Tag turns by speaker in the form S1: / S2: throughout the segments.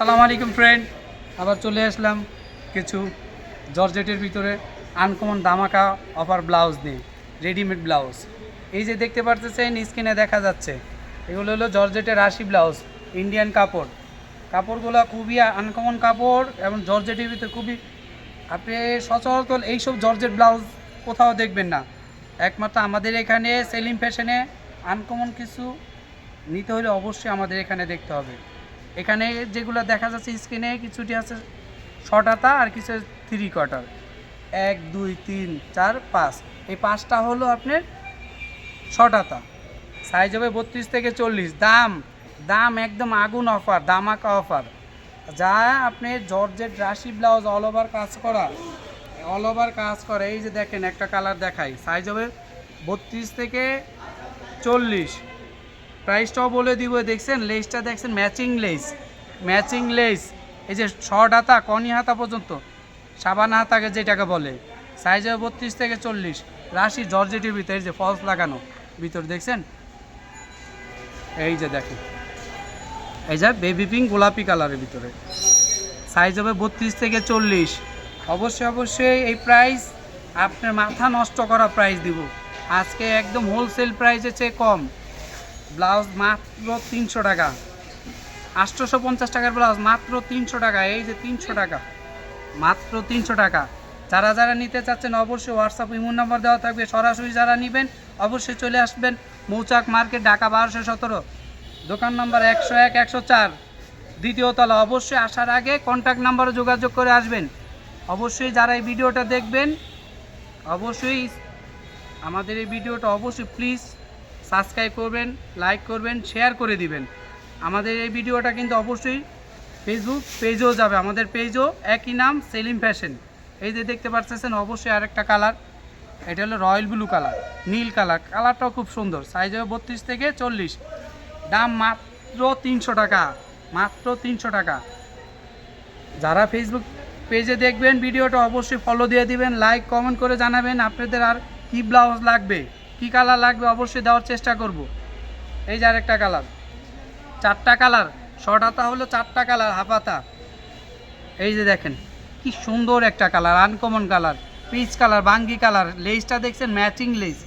S1: সালাম আলাইকুম ফ্রেন্ড আবার চলে আসলাম কিছু জর্জেটের ভিতরে আনকমন দামাকা অফার ব্লাউজ নিয়ে রেডিমেড ব্লাউজ এই যে দেখতে পারতেছেন স্ক্রিনে দেখা যাচ্ছে, এগুলো হলো জর্জেটের রাশি ব্লাউজ ইন্ডিয়ান কাপড়। কাপড়গুলো খুবই আনকমন কাপড় এবং জর্জেটের ভিতরে খুবই, আপনি সচরাচর এইসব জর্জেট ব্লাউজ কোথাও দেখবেন না। একমাত্র আমাদের এখানে, সেলিম ফ্যাশনে আনকমন কিছু নিতে হলে অবশ্যই আমাদের এখানে দেখতে হবে। এখানে যেগুলো দেখা যাচ্ছে স্ক্রিনে কিছুটি আছে শর্ট হাতা আর কিছু থ্রি কোয়ার্টার এক, দুই, তিন, চার, পাঁচ। এই পাঁচটা হলো আপনার শর্ট হাতা সাইজ হবে বত্রিশ থেকে চল্লিশ। দাম দাম একদম আগুন অফার দামাকা অফার যা আপনি জর্জেট রাশি ব্লাউজ অল ওভার কাজ করা অল ওভার কাজ করে। এই যে দেখেন, একটা কালার দেখাই। সাইজ হবে বত্রিশ থেকে চল্লিশ। প্রাইসটাও বলে দিব, দেখছেন? লেসটা দেখছেন? ম্যাচিং লেস ম্যাচিং লেস এই যে শর্ট হাতা কনি হাতা পর্যন্ত, সাবান হাতাকে যেটাকে বলে সাইজ হবে বত্রিশ থেকে চল্লিশ। রাশি জর্জেটের ভিতরে যে ফলস লাগানো, ভিতর দেখছেন? এই যে দেখেন। এই যে বেবি পিঙ্ক গোলাপি কালারের ভিতরে। সাইজ হবে বত্রিশ থেকে চল্লিশ। অবশ্যই অবশ্যই এই প্রাইস আপনার মাথা নষ্ট করা প্রাইস দিব। আজকে একদম হোলসেল প্রাইসের চেয়ে কম। ব্লাউজ মাত্র তিনশো টাকা। আটশোশো পঞ্চাশ টাকার ব্লাউজ মাত্র তিনশো টাকা, এই যে তিনশো টাকা। মাত্র তিনশো টাকা। যারা যারা নিতে চাচ্ছেন অবশ্যই হোয়াটসঅ্যাপ ইমোন নাম্বার দেওয়া থাকবে। সরাসরি যারা নেবেন, অবশ্যই চলে আসবেন মৌচাক মার্কেট, ঢাকা বারোশো সতেরো। দোকান নম্বর একশো এক, একশো চার। দ্বিতীয় তলা। অবশ্যই আসার আগে কন্ট্যাক্ট নাম্বারে যোগাযোগ করে আসবেন। অবশ্যই যারা এই ভিডিওটা দেখবেন, অবশ্যই আমাদের এই ভিডিওটা অবশ্যই প্লিজ সাবস্ক্রাইব করবেন, লাইক করবেন, শেয়ার করে দিবেন। আমাদের এই ভিডিওটা কিন্তু অবশ্যই ফেসবুক পেজেও যাবে। আমাদের পেজও একই নাম, সেলিম ফ্যাশন এই যে দেখতে পাচ্ছেন অবশ্যই আরেকটা কালার এটা হলো রয়্যাল ব্লু কালার নীল কালার কালারটাও খুব সুন্দর। সাইজ হবে বত্রিশ থেকে চল্লিশ। দাম মাত্র তিনশো টাকা। মাত্র তিনশো টাকা। যারা ফেসবুক পেজে দেখবেন, ভিডিওটা অবশ্যই ফলো দিয়ে দিবেন লাইক কমেন্ট করে জানাবেন আপনাদের আর কি ব্লাউজ লাগবে। কি কালার লাগবে অবশ্যই দেওয়ার চেষ্টা করব। এই যে আরেকটা কালার। চারটা কালার। শর্ট হাতা হলো চারটা কালার, হাফাতা। এই যে দেখেন, কি সুন্দর একটা colour uncommon colour peach colour, বাঙ্গি কালার। লেসটা দেখছেন ম্যাচিং লেস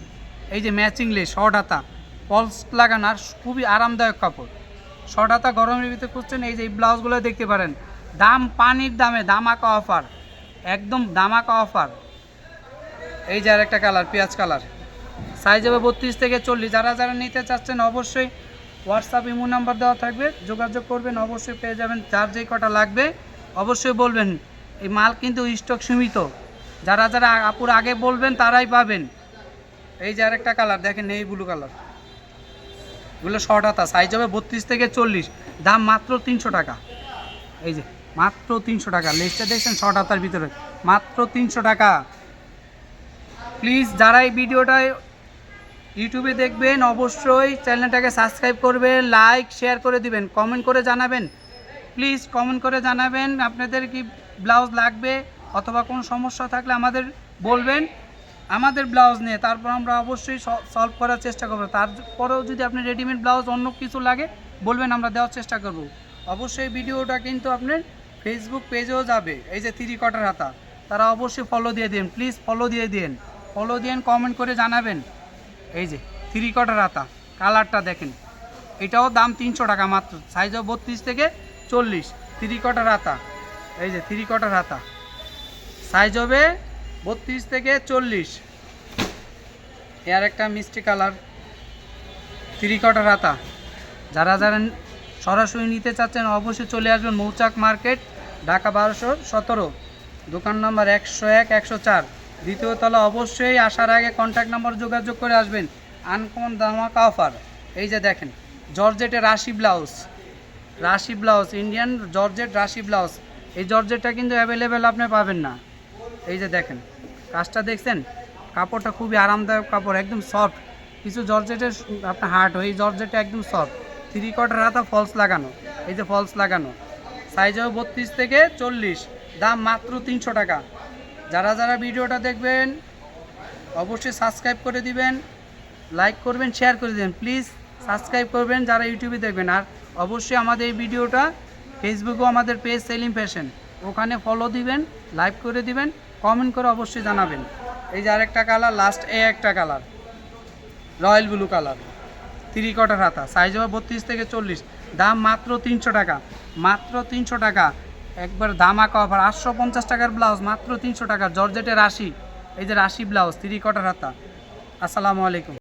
S1: এই যে ম্যাচিং লেস শর্ট হাতা পলস লাগানো আর খুবই আরামদায়ক কাপড়। শর্ট হাতা গরমের ভিতরে খুঁজছেন, এই যে এই ব্লাউজগুলো দেখতে পারেন। দাম পানির দামে, দামাকা অফার একদম দামাকা অফার এই যে আরেকটা কালার, পেঁয়াজ কালার। সাইজ হবে বত্রিশ থেকে চল্লিশ। যারা যারা নিতে চাচ্ছেন অবশ্যই হোয়াটসঅ্যাপ ইমো নাম্বার দেওয়া থাকবে। যোগাযোগ করবেন, অবশ্যই পেয়ে যাবেন। যার যেই কটা লাগবে, অবশ্যই বলবেন, এই মাল কিন্তু স্টক সীমিত। যারা যারা আপুর আগে বলবেন, তারাই পাবেন। এই যে আরেকটা কালার দেখেন এই ব্লু কালার এগুলো শর্ট হাতা সাইজ হবে বত্রিশ থেকে চল্লিশ। দাম মাত্র তিনশো টাকা। এই যে, মাত্র তিনশো টাকা। লেসটা দেখছেন শর্ট হাতার ভিতরে। মাত্র তিনশো টাকা। প্লিজ যারা এই ভিডিওটা ইউটিউবে দেখবেন, অবশ্যই চ্যানেলটাকে সাবস্ক্রাইব করবেন, লাইক, শেয়ার করে দিবেন, কমেন্ট করে জানাবেন। প্লিজ কমেন্ট করে জানাবেন আপনাদের কি ব্লাউজ লাগবে অথবা কোনো সমস্যা থাকলে আমাদের বলবেন। আমাদের ব্লাউজ নিয়ে তারপর আমরা অবশ্যই সলভ করার চেষ্টা করব। তারপরেও যদি আপনি রেডিমেড ব্লাউজ অন্য কিছু লাগে, বলবেন আমরা দেওয়ার চেষ্টা করব। অবশ্যই ভিডিওটা কিন্তু আপনার ফেসবুক পেজেও যাবে, এই যে থ্রি কটার হাতা। তারা অবশ্যই ফলো দিয়ে দিন প্লিজ ফলো দিয়ে দিন ফলো দিন কমেন্ট করে জানাবেন। এই যে থ্রি কটার হাতা কালারটা দেখেন। এটাও দাম তিনশো টাকা মাত্র সাইজ বত্রিশ থেকে চল্লিশ থ্রি কটার হাতা এই যে থ্রি কটার হাতা সাইজ হবে বত্রিশ থেকে চল্লিশ। এর একটা মিষ্টি কালার থ্রি কটার হাতা যারা যারা সরাসরি নিতে চাচ্ছেন, অবশ্যই চলে আসবেন মৌচাক মার্কেট, ঢাকা বারোশো সতেরো। দোকান নম্বর একশো এক, একশো চার। দ্বিতীয় তলা অবশ্যই আসার আগে কন্ট্যাক্ট নাম্বার যোগাযোগ করে আসবেন। আনকমন দামাকা অফার এই যে দেখেন জর্জেটের রাশি ব্লাউজ রাশি ব্লাউজ ইন্ডিয়ান জর্জেট রাশি ব্লাউজ এই জর্জেটটা কিন্তু অ্যাভেলেবেল আপনি পাবেন না। এই যে দেখেন, কাজটা দেখছেন? কাপড়টা খুবই আরামদায়ক কাপড়, একদম সফট কিছু জর্জেটের আপনার হার্ট হয় এই জর্জেটটা একদম সফট থ্রি কোয়ার্টার হাতা ফলস লাগানো। এই যে ফলস লাগানো। সাইজ হবে বত্রিশ থেকে চল্লিশ। দাম মাত্র তিনশো টাকা। যারা যারা ভিডিওটা দেখবেন, অবশ্যই সাবস্ক্রাইব করে দিবেন লাইক করবেন শেয়ার করে দিবেন। প্লিজ সাবস্ক্রাইব করবেন যারা ইউটিউবে দেখবেন। আর অবশ্যই আমাদের এই ভিডিওটা ফেসবুকেও আমাদের পেজ সেলিম ফ্যাশন ওখানে ফলো দিবেন লাইক করে দিবেন কমেন্ট করে অবশ্যই জানাবেন। এই যে আরেকটা কালার লাস্ট এ একটা colour royal blue colour three quarter হাতা সাইজ হবে বত্রিশ থেকে চল্লিশ। দাম মাত্র তিনশো টাকা, মাত্র তিনশো টাকা। একবার ধামাকা অফার, আটশো পঞ্চাশ টাকার ব্লাউজ, মাত্র তিনশো টাকা জর্জেটের রাশি এই যে রাশি ব্লাউজ থ্রি কটার হাতা। আসসালামু আলাইকুম।